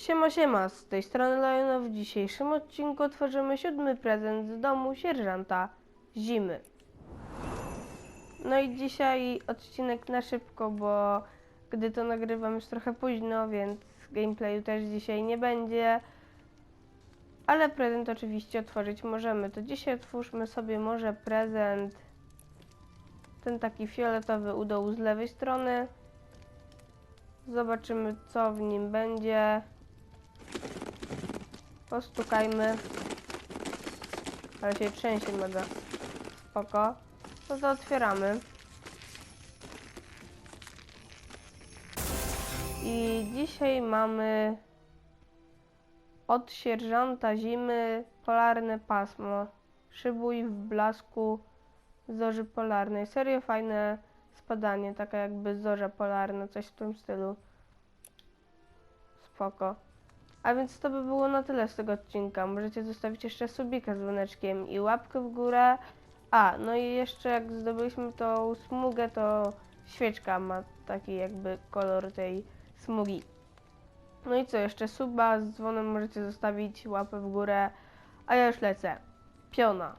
Siema, siema, z tej strony Liona. W dzisiejszym odcinku otworzymy siódmy prezent z domu sierżanta Zimy. No i dzisiaj odcinek na szybko, bo gdy to nagrywam już trochę późno, więc gameplayu też dzisiaj nie będzie. Ale prezent oczywiście otworzyć możemy. To dzisiaj otwórzmy sobie może prezent ten taki fioletowy u dołu z lewej strony. Zobaczymy co w nim będzie. Postukajmy. Ale się trzęsie mega. Spoko. No to otwieramy. I dzisiaj mamy od sierżanta zimy polarne pasmo. Szybuj w blasku zorzy polarnej. Serio fajne spadanie, taka jakby zorza polarna, coś w tym stylu. Spoko. A więc to by było na tyle z tego odcinka. Możecie zostawić jeszcze subika z dzwoneczkiem i łapkę w górę. A, no i jeszcze jak zdobyliśmy tą smugę, to świeczka ma taki jakby kolor tej smugi. No i co, jeszcze suba z dzwonem możecie zostawić, łapę w górę, a ja już lecę. Piona.